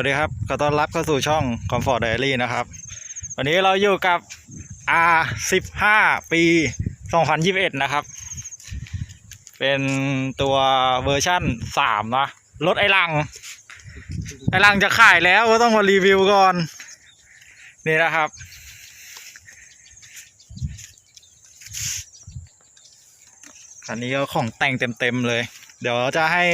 วัสดีครับขอต้อนรับเข้าสู่ช่อง Comfort Diary นะครับ วันนี้เราอยู่กับ R 15 ปี 2021 นะครับ เป็นตัวเวอร์ชั่น 3 นะ รถไอลัง ไอลังจะขายแล้วก็ต้องมารีวิวก่อน นี่นะครับคันนี้ก็ของแต่งเต็มๆเลย เดี๋ยวจะให้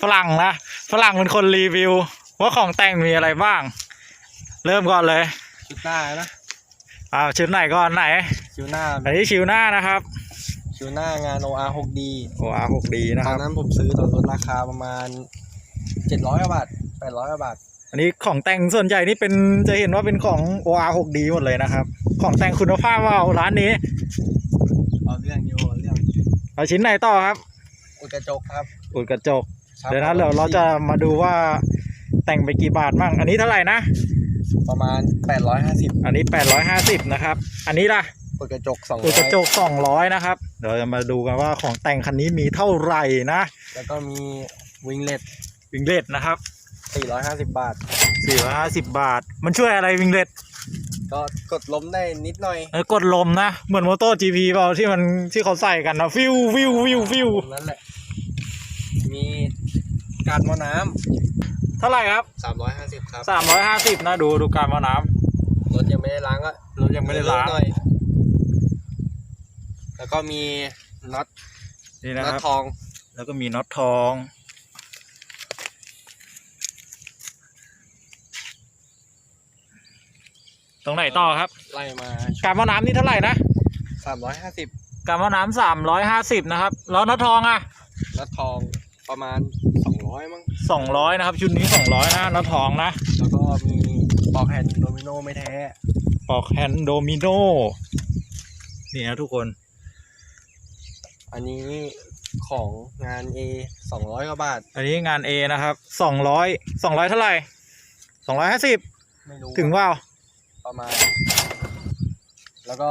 ฝรั่งนะฝรั่งเป็นคนรีวิว ว่าของแต่งมีอะไรบ้าง เริ่มก่อนเลยชุดหน้านะอ้าวชุดไหนก่อนไหนชิวหน้าอันนี้ชิวหน้านะครับชิวหน้างาน OR 6D โอ้อาหกดีนะตคอรันบ นั้นผมซื้อตอนลดราคาประมาณ700กว่าบาท800กว่าบาทอันนี้ของแต่งส่วนใหญ่นี่เป็นจะเห็นว่าเป็นของ OR 6 d หมดเลยนะครับ ของแต่งคุณภาพว่าร้านนี้เอาเรื่องอยู่เอาเรื่องเอาชิ้นไหนต่อครับ อุดกระจกครับอุดกระจกครับเดี๋ยวนะเดี๋ยวเราจะมาดูว่า แต่งไปกี่บาทมั่งอันนี้เท่าไหร่นะ ประมาณ 850 อันนี้ 850 นะครับ อันนี้ล่ะอุดกระจก200อุดกระจก 200 นะครับ เดี๋ยวจะมาดูกันว่าของแต่งคันนี้มีเท่าไหร่นะ แล้วก็มีวิงเล็ตวิงเลตนะครับ 450 บาท 450 บาท มันช่วยอะไรวิงเลตก็กดล้มได้นิดหน่อยเออกดลมนะ เหมือนมอเตอร์ GP เปล่าที่มันที่เขาใส่กันนะฟิวฟิวฟิวฟิวตรงนั้นแหละมีการหมอน้ เท่าไหร่ครับำ350ครับ350นะดูดูการมาน้รถยังไม่ได้ล้างก็ำรถยังไม่ได้ล้างหน่อยแล้วก็มีน็อตนี่นะน็อคตรับทอง แล้วก็มีน็อตทองตรงไหนต่อครับไล่มาการมาน้ำนี่เท่าไหร่นะสามร้อยห้าสิบการมาน้ำสามร้อยห้าสิบนะครับแล้วน็อตทองอะน็อตทองประมาณสองร้อยมั้ง สองร้อยนะครับ ชุดนี้สองร้อยนะน็อตทองนะ แล้วก็มีปอกแฮนด์โดมิโนไม่แท้ ปอกแฮนด์โดมิโนนี่นะทุกคน อันนี้ของงาน A สองร้อยกว่าบาท อันนี้งาน A นะครับสองร้อยสองร้อยเท่าไหร่สองร้อยห้าสิบไม่รู้ถึงว่าประมาณ แล้วก็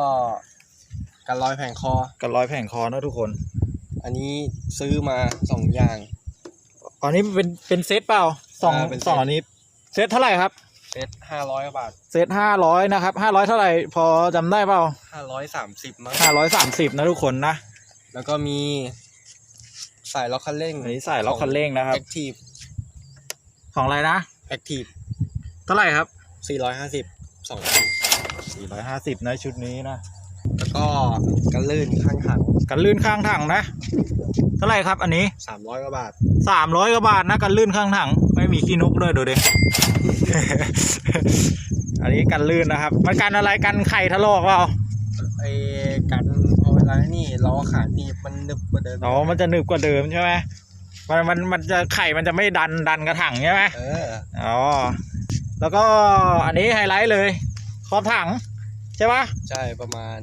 การลอยแผงคอกันร้อยแผงคอนะทุกคน อันนี้ซื้อมาสองอย่าง อันนี้เป็นเป็นเซตเปล่าสองอ่าเป็นเซต สองอันนี้ เซตเท่าไหร่ครับ เซตห้าร้อยกว่าบาทเซตห้าร้อยนะครับห้าร้อยเท่าไหร่ พอจำได้เปล่าห้าร้อยสามสิบมั้งห้าร้อยสามสิบนะทุกคนนะแล้วก็มี สายล็อกคันเร่งอันนี้ใส่ล็อกคันเร่งนะครับ แอคทีฟของอะไรนะ แอคทีฟเท่าไหร่ครับสี่ร้อยห้าสิบสองสี่ร้อยห้าสิบนะชุดนี้นะ แล้วก็กันลื่นข้างถังกันลื่นข้างถังนะ เท่าไหร่ครับอันนี้สามร้อยกว่าบาทสามร้อยกว่าบาทนะกันลื่นข้างถัง ไม่มีขี้นกด้วยดูดิ อันนี้กันลื่นนะครับ มันกันอะไรกันไข่ทะลอกเปล่าไอ้กันพอเวลานี่ล้อขาหนีบมันนึบกว่าเดิมอ๋อมันจะหนึบกว่าเดิมใช่ไหมมันมันมันจะไข่มันจะไม่ดันดันกระถังใช่ไหมเอออ๋อแล้วก็อันนี้ไฮไลท์เลยขอบถัง ใช่ปะใช่ประมาณ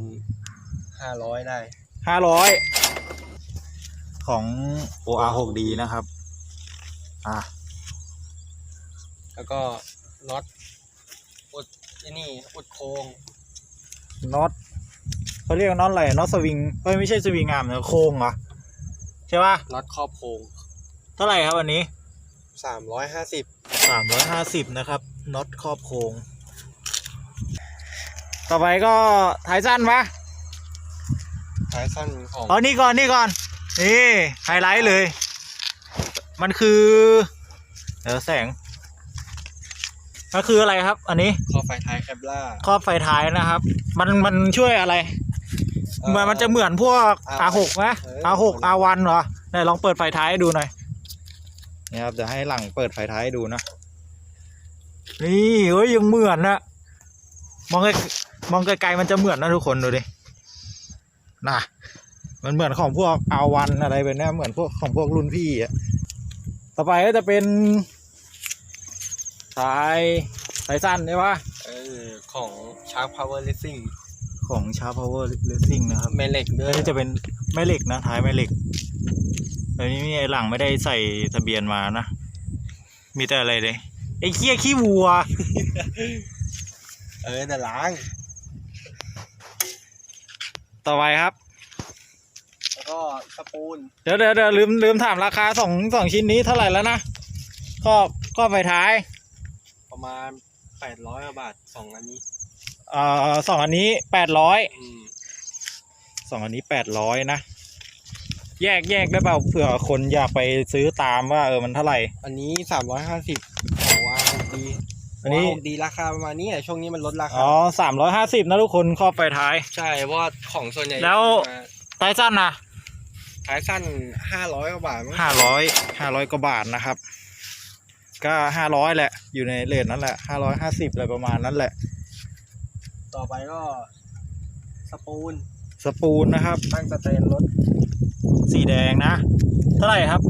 ห้าร้อยได้ห้าร้อยของ OR 6D นะครับ อะ แล้วก็น็อตอุดไอ้นี่อุดโค้งน็อตเขาเรียกน็อตอะไรน็อตสวิงเอ้ยไม่ใช่สวิงงามนะโค้งเหรอใช่ปะน็อตครอบโค้งเท่าไหร่ครับอันนี้สามร้อยห้าสิบสามร้อยห้าสิบนะครับน็อตครอบโค้ง ต่อไปก็ท้ายสั้นปะท้ายสั้นของเอานี่ก่อนนี่ก่อน นี่ไฮไลท์เลย มันคือเดี๋ยวแสง มันคืออะไรครับ อันนี้คอไฟท้ายแคปล่าครอบไฟท้ายนะครับ มันมันช่วยอะไรมันมันจะเหมือนพวก R6 ไหม R6 R1 เหรอไหนลองเปิดไฟท้ายให้ดูหน่อย นี่ครับจะให้หลังเปิดไฟท้ายให้ดูนะ นี่เฮ้ยยังเหมือนนะมองไกล มองไกลๆมันจะเหมือนนะทุกคนดูดิน่ะมันเหมือนของพวก R1 อะไรแบบเนี้ยเหมือนพวกของพวกรุ่นพี่อะต่อไปก็จะเป็นสายสายสั้นใช่ปะเออของชาร์ p พาวเวอร์เลสซิ่งของชาร์ Power Racing นะครับแม่เหล็กด้วแล้ยวนี่จะเป็นแม่เหล็กนะท้ายแม่เหล็กอันนี้ไอ้หลังไม่ได้ใส่ทะเบียนมานะ มีแต่อะไรเลยไอ้เคี้ยขี้วัว เออแต่ล้าง ต่อไปครับ แล้วก็สปูนเดี๋ยวเดี๋ยวเดี๋ยวลืมลืมถามราคาสองสองชิ้นนี้เท่าไหร่แล้วนะครอบครอบไฟท้ายมาแปดร้อยบาทสองอันนี้เอ่อสองอันนี้แปดร้อยอืมสองอันนี้แปดร้อยนะ แยกแยกได้เปล่าเผื่อคนอยากไปซื้อตามว่าเออมันเท่าไหร่ อันนี้สามร้อยห้าสิบของวาดี อันนี้ดีราคาประมาณนี้อะช่วงนี้มันลดราคา อ๋อสามร้อยห้าสิบนะทุกคนครอบไฟท้าย ใช่เพราะว่าของส่วนใหญ่แล้ว มาไท้ายสั้นนะท้ายสั้นห้าร้อยกว่าบาทมั้งห้าร้อยห้าร้อยกว่าบาทนะครับ ก็ห้าร้อยแหละ อยู่ในเรทนั้นแหละห้าร้อยห้าสิบอะไรประมาณนั้นแหละ ต่อไปก็ สปูนสปูนนะครับ ตั้งสเตนรถสีแดงนะ เท่าไหร่ครับ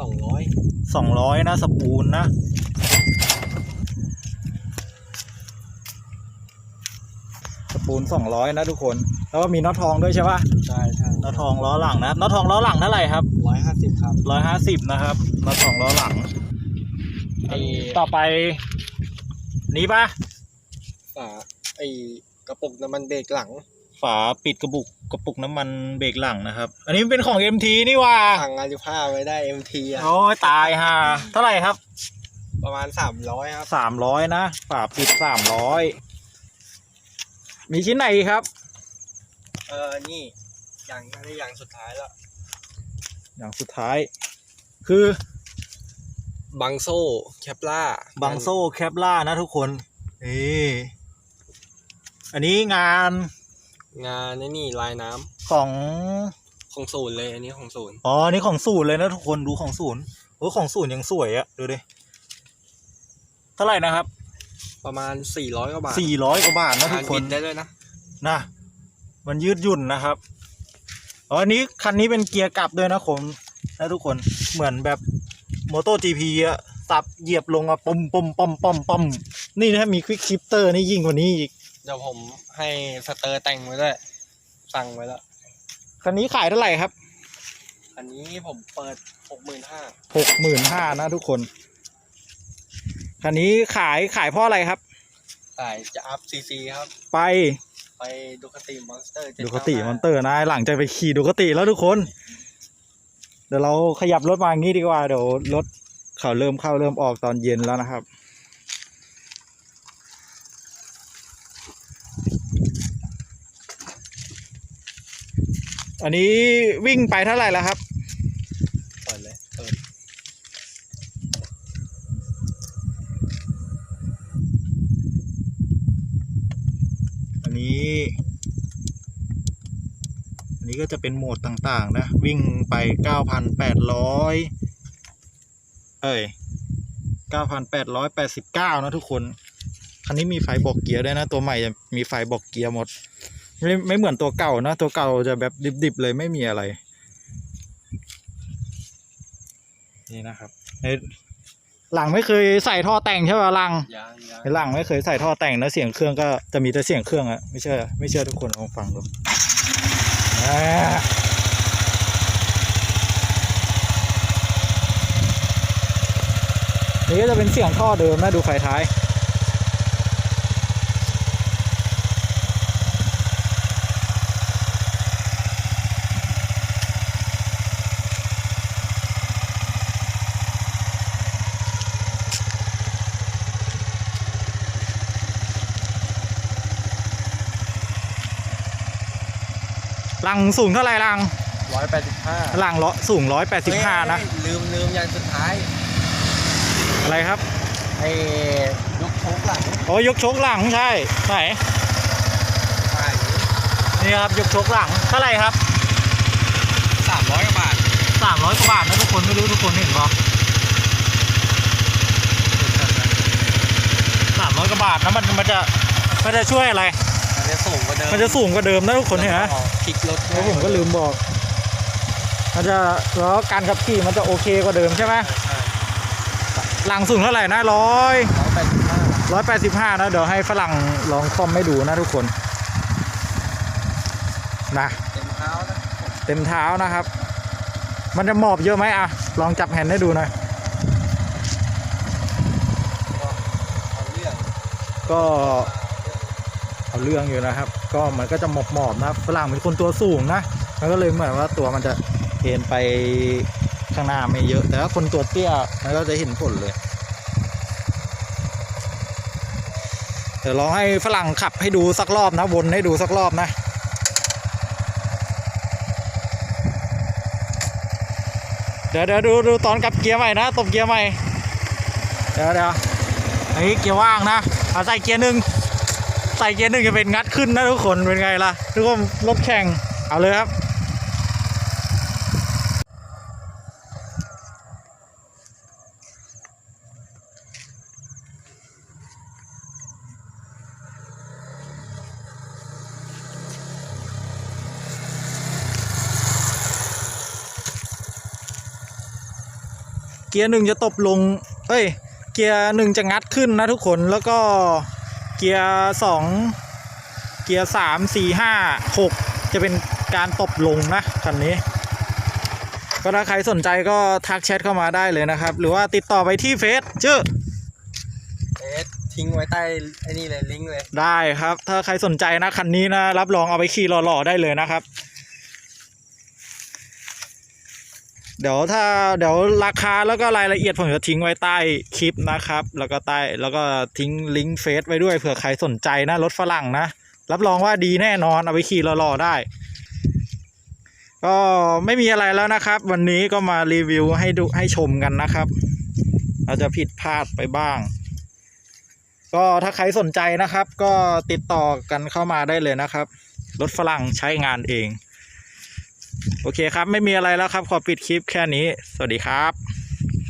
สองร้อยสองร้อยนะสปูนนะ ปูนสองร้อยนะทุกคน แล้วก็มีน็อตทองด้วยใช่ปะใช่ใช่น็อตทองล้อหลังนะน็อตทองล้อหลังเท่าไหร่ครับร้อยห้าสิบครับร้อยห้าสิบนะครับน็อตทองล้อหลังไอ้ต่อไป นี้ปะฝาไอ้กระปุกน้ำมันเบรกหลัง ฝาปิดกระปุกกระปุกน้ำมันเบรกหลังนะครับ อันนี้เป็นของ MT นี่ว่าทางงานจุภาไว้ได้ MT อะโอ้ยตายฮะเท่าไหร่ครับ ประมาณสามร้อยครับสามร้อยนะฝาปิดสามร้อย มีชิ้นไหนอีกครับ เออนี่ อย่างนี้อย่างสุดท้ายแล้ว อย่างสุดท้าย คือบังโซ่แคปล่าบังโซ่แคปล่านะทุกคนนี่อันนี้งานงานนี่นี่ลายน้ำของของศูนย์เลยอันนี้ของศูนย์อ๋ออันนี่ของศูนย์เลยนะทุกคนดูของศูนย์โอ้ของศูนย์ยังสวยอะดูดิเท่าไหร่นะครับ ประมาณสี่ร้อยกว่าบาทสี่ร้อยกว่าบาทนะทุทานกคบินนได้ด้วยนะนะมันยืดหยุ่นนะครับอ๋ออันนี้คันนี้เป็นเกียร์กลับด้วยนะผมนะทุกคนเหมือนแบบโมโต GP อะสับเหยียบลงอะปมปมปอมปอมปอมนี่นะมีควิกชิปเตอร์นี่ยิ่งกว่านี้อีกเดี๋ยวผมให้สเตอร์แต่งไว้ด้วยสั่งไว้แล้วคันนี้ขายเท่าไหร่ครับ อันนี้ผมเปิดหกหมื่นห้าหกหมื่นห้านะทุกคน คันนี้ขายขายเพราะอะไรครับสายจะอัพซีซีครับ ไปไปดูคติมอนสเตอร์ดูคติมอนเตอร์นะหลังจากไปขี่ดูคติแล้วทุกคน เดี๋ยวเราขยับรถมาอย่างนี้ดีกว่าเดี๋ยวรถเขาเริ่มเข้าเริ่มออกตอนเย็นแล้วนะครับอันนี้วิ่งไปเท่าไหร่แล้วครับ เปิดเลยเปิด อันนี้ อันนี้ ก็จะเป็นโหมดต่างๆ นะ วิ่งไปเก้าพันแปดร้อยเอ้ยเก้าพันแปดร้อยแปดสิบเก้านะทุกคน คันนี้มีไฟบอกเกียร์ด้วยนะ ตัวใหม่จะมีไฟบอกเกียร์หมด ไม่ไม่เหมือนตัวเก่านะ ตัวเก่าจะแบบดิบๆเลยไม่มีอะไร นี่นะครับเอ้ยหลังไม่เคยใส่ท่อแต่งใช่ป่ะหลังยางยางไอ้หลังไม่เคยใส่ท่อแต่งนะเสียงเครื่องก็จะมีแต่เสียงเครื่องอะไม่เชื่อไม่เชื่อทุกคนลองฟังดูอ่า นี่ก็จะเป็นเสียงท่อเดิมนะดูไฟท้าย ลังสูงเท่าไหร่หลังร้อยแปดสิบห้าหลังร้อยสูงร้อยแปดสิบห้านะ ลืมลืมอย่างสุดท้าย อะไรครับไอ้ยกโชกหลังโอ้ยกชกหลังใช่ไหนผ่านนี่ครับยกชกหลังเท่าไหร่ครับสามร้อยกว่าบาทสามร้อยกว่าบาทนะทุกคนไม่รู้ทุกคนเห็นปะสามร้อยกว่าบาทนะมันมันจะมันจะช่วยอะไรมันจะสูงก ว่าเดิมมันจะสูงกว่าเดิมนะทุกคนเห็นไหมคลิกรถแล้วผมก็ลืมบอก มันจะแล้วการขับขี่มันจะโอเคกว่าเดิมใช่ไหมใช่หลังสูงเท่าไหร่นะร้อยร้อยแปดสิบห้าร้อยแปดสิบห้านะเดี๋ยวให้ฝรั่งลองคอมให้ดูนะทุกคนนะเต็มเท้านะเต็มเท้านะครับ มันจะหมอบเยอะไหมอะลองจับแฮนด์ให้ดูหน่อยก็ เอาเรื่องอยู่นะครับ ก็มันก็จะหมอบหมอบนะฝรั่งเป็นคนตัวสูงนะมันก็เลยเหมือนว่าตัวมันจะเห็นไปข้างหน้าไม่เยอะ แต่ถ้าคนตัวเตี้ยมันก็จะเห็นผลเลยเดี๋ยวลองให้ฝรั่งขับให้ดูสักรอบนะวนให้ดูสักรอบนะเดี๋ยวเดี๋ยวดูดูตอนกลับเกียร์ใหม่นะตบเกียร์ใหม่เดี๋ยวเดี๋ยวอันนี้เกียร์ว่างนะเอาใส่เกียร์หนึ่ง ใส่เกียร์หนึ่งจะเป็นงัดขึ้นนะทุกคนเป็นไงล่ะทุกคนรถแข่งเอาเลยครับเกียร์หนึ่งจะตบลง เอ้ย เกียร์หนึ่งจะงัดขึ้นนะทุกคน แล้วก็ เกียร์สองเกียร์สามสี่ห้าหกจะเป็นการตบลงนะคันนี้ ก็ถ้าใครสนใจก็ทักแชทเข้ามาได้เลยนะครับ หรือว่าติดต่อไปที่เฟซชื่อเอสทิ้งไว้ใต้ไอ้นี่เลยลิงก์เลย ได้ครับ ถ้าใครสนใจนะคันนี้นะรับรองเอาไปขี่หล่อๆได้เลยนะครับ เดี๋ยวถ้าเดี๋ยวราคาแล้วก็รายละเอียดผมจะทิ้งไว้ใต้คลิปนะครับ แล้วก็ใต้แล้วก็ทิ้งลิงก์เฟซไว้ด้วยเผื่อใครสนใจนะรถฝรั่งนะรับรองว่าดีแน่นอนเอาไปขี่หล่อๆได้ ก็ไม่มีอะไรแล้วนะครับ วันนี้ก็มารีวิวให้ดูให้ชมกันนะครับ เราจะผิดพลาดไปบ้าง ก็ถ้าใครสนใจนะครับ ก็ติดต่อกันเข้ามาได้เลยนะครับ รถฝรั่งใช้งานเอง โอเคครับ ไม่มีอะไรแล้วครับ ขอปิดคลิปแค่นี้ สวัสดีครับ